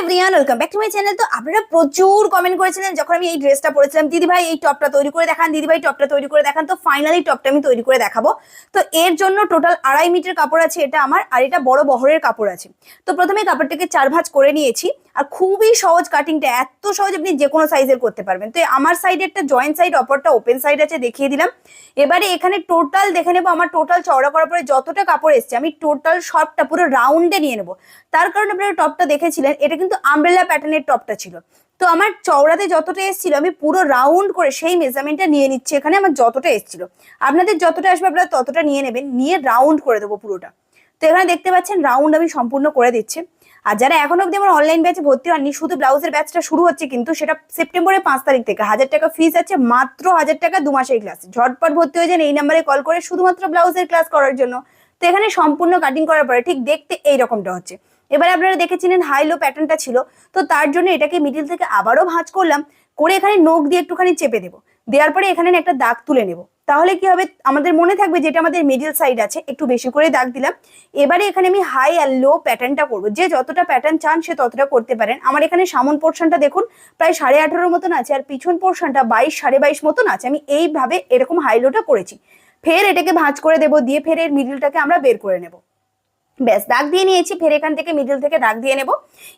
Everyone welcome back to my channel তো আপনারা প্রচুর কমেন্ট করেছিলেন যখন আমি এই ড্রেসটা পরেছিলাম। দিদি ভাই, এই টপটা তৈরি করে দেখান। দিদি ভাই টপটা তৈরি করে দেখান। তো ফাইনালি টপটা আমি তৈরি করে দেখাবো। তো এর জন্য টোটাল আড়াই মিটার কাপড় আছে এটা আমার, আর এটা বড় বহরের কাপড় আছে। তো প্রথমে কাপড়টাকে চার ভাঁজ করে নিয়েছি। আর খুবই সহজ কাটিংটা এত সহজ আপনি যে কোনো সাইজের করতে পারবেন। তো আমার সাইডে একটা জয়েন্ট সাইড অপরটা ওপেন সাইড আছে, দেখিয়ে দিলাম। এবারে এখানে টোটাল দেখে নেব, আমার টোটাল চওড়া করার পরে যতটা কাপড় এসছে, আমি টোটাল সবটা পুরো রাউন্ডে নিয়ে নেব। তার কারণে আপনারা টপটা দেখেছিলেন, এটা কিন্তু আমব্রেলা প্যাটার্নের টপটা ছিল। তো আমার চওড়াতে যতটা এসেছিল, আমি পুরো রাউন্ড করে সেই মেজারমেন্টটা নিয়ে নিচ্ছি, এখানে আমার যতটা এসেছিল। আপনাদের যতটা আসবে, আপনারা ততটা নিয়ে নেবেন, নিয়ে রাউন্ড করে দেবো পুরোটা। তো এখানে দেখতে পাচ্ছেন রাউন্ড আমি সম্পূর্ণ করে দিচ্ছি। আর যারা এখন অব্দি আমার অনলাইন ব্যাচে ভর্তি হননি, শুধু ব্লাউজের ব্যাচটা শুরু হচ্ছে কিন্তু সেটা সেপ্টেম্বরের পাঁচ তারিখ থেকে। হাজার টাকা ফিস আছে, মাত্র হাজার টাকা দু মাসের ক্লাস ঝটপট ভর্তি হয়ে যান, এই নাম্বারে কল করে শুধুমাত্র ব্লাউজের ক্লাস করার জন্য। তো এখানে সম্পূর্ণ কাটিং করার পরে ঠিক দেখতে এই রকমটা হচ্ছে। এবারে আপনারা দেখেছিলেন হাই লো প্যাটার্নটা ছিল, তো তার জন্য এটাকে মিডিল থেকে আবারও ভাঁজ করলাম। করে এখানে নখ দিয়ে একটুখানি চেপে দেবো। দেওয়ার পরে এখানে একটা দাগ তুলে নেব। তাহলে কি হবে? আমাদের মনে থাকবে যেটা আমাদের মিডিল সাইড আছে, একটু বেশি করে দাগ দিলাম। এবারে এখানে আমি হাই আর লো প্যাটার্নটা করব। যে যতটা প্যাটার্ন চান সে ততটা করতে পারেন। আমার এখানে সামন পোর্শনটা দেখুন, প্রায় সাড়ে আঠারোর মতন আছে আর পিছন পোর্শনটা বাইশ, সাড়ে বাইশ মতন আছে। আমি এইভাবে এরকম হাই লোটা করেছি। ফের এটাকে ভাঁজ করে দেবো, দিয়ে ফের এর মিডিলটাকে আমরা বের করে নেব। ব্যাস, দাগ দিয়ে নিয়েছি, ফের এখান থেকে মিডিল থেকে দাগ দিয়ে নেব।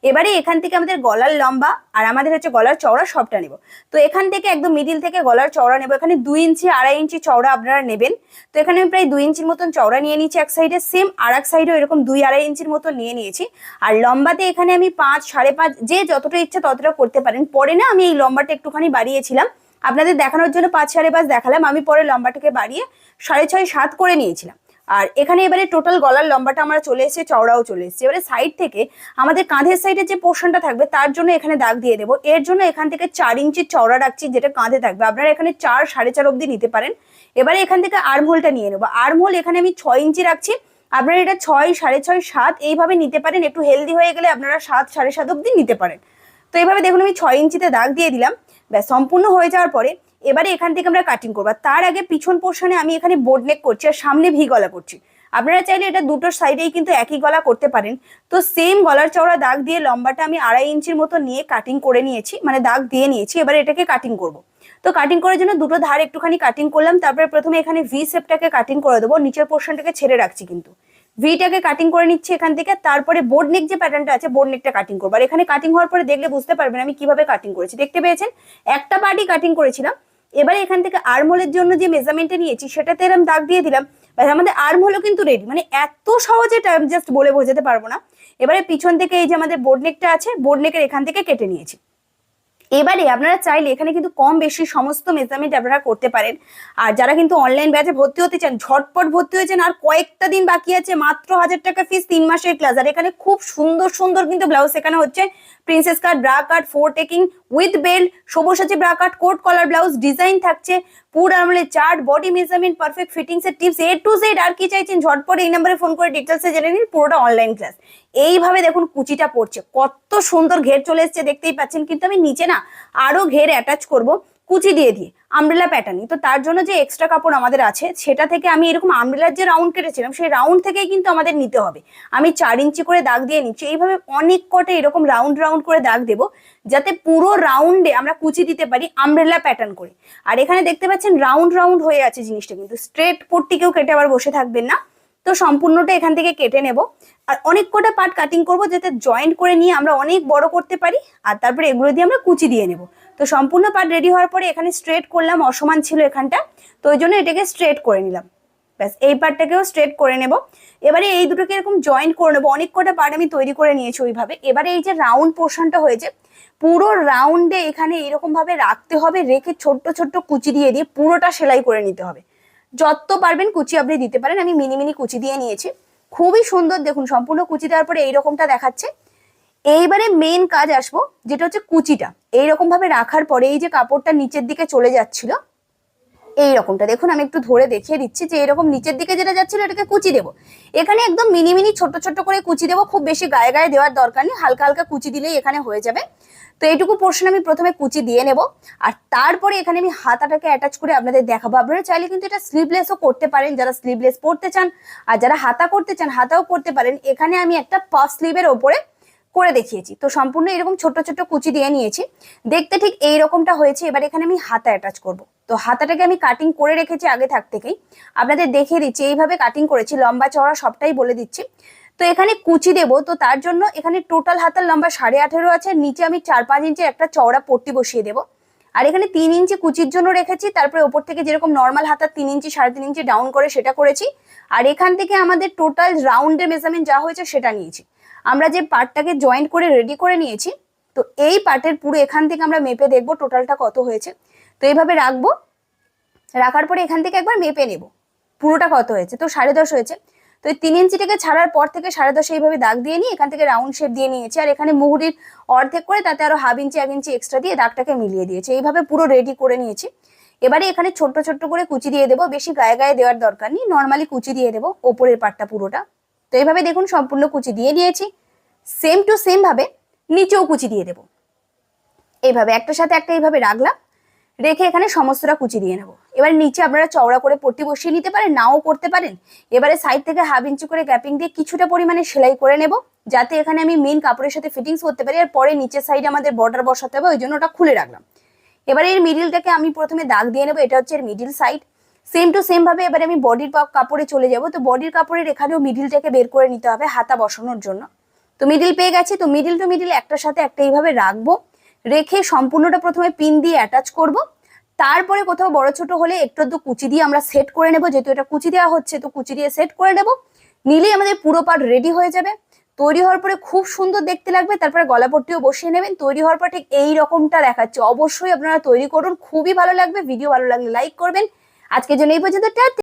এবারে এখান থেকে আমাদের গলার লম্বা আর আমাদের হচ্ছে গলার চওড়া সবটা নেব। তো এখান থেকে একদম মিডিল থেকে গলার চওড়া নেব। এখানে দুই ইঞ্চি, আড়াই ইঞ্চি চওড়া আপনারা নেবেন। তো এখানে আমি প্রায় দুই ইঞ্চির মতন চওড়া নিয়ে নিয়েছি এক সাইডে সেম আর এক সাইডেও এরকম দুই, আড়াই ইঞ্চির মতন নিয়ে নিয়েছি। আর লম্বাতে এখানে আমি পাঁচ, সাড়ে পাঁচ, যে যতটা ইচ্ছা ততটা করতে পারেন। পরে না আমি এই লম্বাটা একটুখানি বাড়িয়েছিলাম। আপনাদের দেখানোর জন্য পাঁচ, সাড়ে পাঁচ দেখালাম। আমি পরে লম্বাটাকে বাড়িয়ে সাড়ে ছয়, সাত করে নিয়েছিলাম। আর এখানে এবারে টোটাল গলার লম্বাটা আমরা চলে এসেছে, চওড়াও চলে এসেছে। এবারে সাইড থেকে আমাদের কাঁধের সাইডে যে পোর্শনটা থাকবে, তার জন্য এখানে দাগ দিয়ে দেবো। এর জন্য এখান থেকে চার ইঞ্চির চওড়া রাখছি, যেটা কাঁধে থাকবে। আপনারা এখানে চার, সাড়ে চার অব্দি নিতে পারেন। এবারে এখান থেকে আর্মহোলটা নিয়ে নেব। আর্মহোল এখানে আমি ছয় ইঞ্চি রাখছি। আপনারা এটা ছয়, সাড়ে ছয়, সাত এইভাবে নিতে পারেন। একটু হেলদি হয়ে গেলে আপনারা সাত, সাড়ে সাত অব্দি নিতে পারেন। তো এইভাবে দেখুন, আমি ছয় ইঞ্চিতে দাগ দিয়ে দিলাম। ব্যাস, সম্পূর্ণ হয়ে যাওয়ার পরে এবারে এখান থেকে আমরা কাটিং করব। তার আগে পিছন পোর্শনে আমি এখানে বোর্ড নেক করছি আর সামনে ভি গলা করছি। আপনারা চাইলে এটা দুটো সাইডেই কিন্তু একই গলা করতে পারেন। তো সেম গলার চওড়া দাগ দিয়ে লম্বাটা আমি আড়াই ইঞ্চির মতো নিয়ে কাটিং করে নিয়েছি মানে দাগ দিয়ে নিয়েছি, এবারে এটাকে কাটিং করব। তো কাটিং করার জন্য দুটো ধার একটুখানি কাটিং করলাম, তারপরে প্রথমে এখানে ভি শেপটাকে কাটিং করে দেবো, নিচের পোর্শনটাকে ছেড়ে রাখছি কিন্তু। ভিটাকে কাটিং করে নিচ্ছি এখান থেকে, তারপরে বোর্ড নেক যে প্যাটার্নটা আছে বোর্ড নেকটা কাটিং করব। আর এখানে কাটিং হওয়ার পরে দেখলে বুঝতে পারবেন আমি কীভাবে কাটিং করেছি। দেখতে পেয়েছেন? একটা পার্টি কাটিং করেছিলাম এবারে এখান থেকে আর্মহোলের জন্য যে মেজারমেন্টটা নিয়েছি, সেটাতে এরম দাগ দিয়ে দিলাম। আমাদের আর্ম হলো কিন্তু রেডি মানে এত সহজে জাস্ট বলে বোঝাতে পারব না। এবারে পিছন থেকে এই যে আমাদের বোর্ড নেকটা আছে বোর্ড নেকের এখান থেকে কেটে নিয়েছি। এবারে আপনারা চাইলে এখানে কিন্তু কম বেশি সমস্ত মেজারমেন্ট আপনারা করতে পারেন। আর যারা কিন্তু অনলাইন ব্যাচে ভর্তি হতে চান, ঝটপট ভর্তি হয়েছেন আর কয়েকটা দিন বাকি আছে, মাত্র হাজার টাকা ফিস তিন মাসের ক্লাস আর এখানে খুব সুন্দর সুন্দর কিন্তু ব্লাউজ শেখানো হচ্ছে। Princess cut bra cut four taking with bell সবুজ bra cut coat collar blouse design থাকছে। পুর আমলে chart body measurement perfect fittings এর টিপস এ টু জেড আর কি চাইছেন? ঝটপট এই নাম্বারে ফোন করে ডিটেলসে জেনে নিন পুরোটা অনলাইন ক্লাস এইভাবে দেখুন কুচিটা পড়ছে। কত সুন্দর ঘের চলে এসছে, দেখতেই পাচ্ছেন। কিন্তু আমি নিচে না, আরও ঘের অ্যাটাচ করব। কুচি দিয়ে দিয়ে আমব্রেলা প্যাটার্নই তো তার জন্য যে এক্সট্রা কাপড় আমাদের আছে, সেটা থেকে আমি এরকম আমব্রেলার যে রাউন্ড কেটেছিলাম, সেই রাউন্ড থেকেই কিন্তু আমাদের নিতে হবে। আমি চার ইঞ্চি করে দাগ দিয়ে নিচ্ছি, এইভাবে অনেক কটে এরকম রাউন্ড রাউন্ড করে দাগ দেবো, যাতে পুরো রাউন্ডে আমরা কুচি দিতে পারি আমব্রেলা প্যাটার্ন করে। আর এখানে দেখতে পাচ্ছেন রাউন্ড রাউন্ড হয়ে আছে জিনিসটা কিন্তু স্ট্রেট পট্টি কেউ কেটে আবার বসে থাকবেন না। তো সম্পূর্ণটা এখান থেকে কেটে নেব। আর অনেক কটা পার্ট কাটিং করব, যাতে জয়েন্ট করে নিয়ে আমরা অনেক বড় করতে পারি, আর তারপরে এগুলো দিয়ে আমরা কুচি দিয়ে নেব। তো সম্পূর্ণ পার্ট রেডি হওয়ার পরে এখানে স্ট্রেট করলাম, অসমান ছিল এখানটা। তো ওই জন্য এটাকে স্ট্রেট করে নিলাম। ব্যাস, এই পার্টটাকেও স্ট্রেট করে নেব। এবারে এই দুটোকে এরকম জয়েন্ট করে নেব। অনেক কটা পার্ট আমি তৈরি করে নিয়েছি ওইভাবে। এবারে এই যে রাউন্ড পোর্শনটা হয়েছে, পুরো রাউন্ডে এখানে এরকম ভাবে রাখতে হবে, রেখে ছোট্ট ছোট্ট কুচি দিয়ে দিয়ে পুরোটা সেলাই করে নিতে হবে। যত পারবেন কুচি আপনি দিতে পারেন। আমি মিনি মিনি কুচি দিয়ে নিয়েছি। খুবই সুন্দর, দেখুন, সম্পূর্ণ কুচি দেওয়ার পরে এইরকমটা দেখাচ্ছে। এইবারে মেন কাজ আসব, যেটা হচ্ছে কুচিটা। এইরকম ভাবে রাখার পরে এই যে কাপড়টা নিচের দিকে চলে যাচ্ছিল এই রকমটা দেখুন, আমি একটু ধরে দেখিয়ে দিচ্ছি যে এরকম নিচের দিকে যেটা যাচ্ছিল, এটাকে কুচি দেবো। এখানে একদম মিনি মিনি, ছোট ছোট করে কুচি দেবো, খুব বেশি গায়ে গায়ে দেওয়ার দরকার নেই। হালকা হালকা কুচি দিলেই এখানে হয়ে যাবে। তো এইটুকু পোর্শন আমি প্রথমে কুচি দিয়ে নেব। আর তারপরে এখানে আমি হাতাটাকে অ্যাটাচ করে আপনাদের দেখাবো। আপনারা চাইলে কিন্তু এটা স্লিভলেসও করতে পারেন, যারা স্লিভলেস পড়তে চান। আর যারা হাতা করতে চান, হাতাও করতে পারেন। এখানে আমি একটা পাফ স্লিভের ওপরে করে দেখিয়েছি। তো সম্পূর্ণ এরকম ছোট ছোট কুচি দিয়ে নিয়েছি। দেখতে ঠিক এই রকমটা হয়েছে। এবার এখানে আমি হাতা অ্যাটাচ করব। তো হাতাটাকে আমি কাটিং করে রেখেছি আগে থাক থেকেই। আপনাদের দেখিয়ে দিচ্ছি। এইভাবে কাটিং করেছি। লম্বা চওড়া সবটাই বলে দিচ্ছি। তো এখানে কুচি দেবো। তো তার জন্য এখানে টোটাল হাতার লম্বা সাড়ে আঠেরো আছে। নিচে আমি চার পাঁচ ইঞ্চি একটা চওড়া পট্টি বসিয়ে দেবো। আর এখানে তিন ইঞ্চি কুচির জন্য রেখেছি। তারপরে ওপর থেকে যেরকম নর্মাল হাতার তিন ইঞ্চি, সাড়ে তিন ইঞ্চি ডাউন করে সেটা করেছি। আর এখান থেকে আমাদের টোটাল রাউন্ডের মেজারমেন্ট যা হয়েছে সেটা নিয়েছি। আমরা যে পার্টটাকে জয়েন্ট করে রেডি করে নিয়েছি, তো এই পার্টের পুরো এখান থেকে আমরা মেপে দেখব টোটালটা কত হয়েছে। তো এইভাবে রাখব, রাখার পরে এখান থেকে একবার মেপে নেব, পুরোটা কত হয়েছে, তো সাড়ে দশ হয়েছে। তো এই তিন ইঞ্চিটাকে ছাড়ার পর থেকে সাড়ে দশ এইভাবে দাগ দিয়ে নিয়ে এখান থেকে রাউন্ড শেপ দিয়ে নিয়েছি, আর এখানে মুহুরির অর্ধেক করে তাতে আরও হাফ ইঞ্চি এক ইঞ্চি এক্সট্রা দিয়ে দাগটাকে মিলিয়ে দিয়েছি। এইভাবে পুরো রেডি করে নিয়েছি। এবারে এখানে ছোট্ট ছোট্ট করে কুচি দিয়ে দেবো, বেশি গায়ে গায়ে দেওয়ার দরকার নেই নর্মালি কুচি দিয়ে দেবো, ওপরের পাটটা পুরোটা। তো এইভাবে দেখুন সম্পূর্ণ কুচি দিয়ে নিয়েছি সেম টু সেম ভাবে নিচেও কুচি দিয়ে দেবো। এইভাবে একটার সাথে একটা এইভাবে রাখলাম, রেখে এখানে সমস্তটা কুচি দিয়ে নেব। এবার নিচে আপনারা চওড়া করে পট্টি বসিয়ে নিতে পারেন, নাও করতে পারেন। এবারে সাইড থেকে হাফ ইঞ্চি করে গ্যাপিং দিয়ে কিছুটা পরিমাণে সেলাই করে নেব, যাতে এখানে আমি মেন কাপড়ের সাথে ফিটিংস করতে পারি। আর পরে নিচের সাইডে আমাদের বর্ডার বসাতে হবে, ওই জন্য ওটা খুলে রাখলাম। এবারে এর মিডিলটাকে আমি প্রথমে দাগ দিয়ে নেব, এটা হচ্ছে এর middle side same to same ভাবে এবারে আমি বডির কাপড়ে চলে যাব। তো বডির কাপড়ের এখানেও মিডিলটাকে বের করে নিতে হবে হাতা বসানোর জন্য। তো মিডিল পেয়ে গেছি। তো মিডিল টু মিডিল একটার সাথে একটা এইভাবে রাখব। রেখে সম্পূর্ণটা প্রথমে পিন দিয়ে অ্যাটাচ করব। তারপরে কোথাও বড় ছোট হলে একটু একটু কুচি দিয়ে আমরা সেট করে নেব। যেহেতু এটা কুচি দেওয়া হচ্ছে, তো কুচি দিয়ে সেট করে নেব। নিলেই আমাদের পুরো পাট রেডি হয়ে যাবে। তৈরি হওয়ার পরে খুব সুন্দর দেখতে লাগবে। তারপরে গলাপট্টিও বসিয়ে নেবেন। তৈরি হওয়ার পর ঠিক এই রকমটা দেখাচ্ছে। অবশ্যই আপনারা তৈরি করুন। খুবই ভালো লাগবে। ভিডিও ভালো লাগলে লাইক করবেন। আজকের জন্য এই পর্যন্ত টাটা।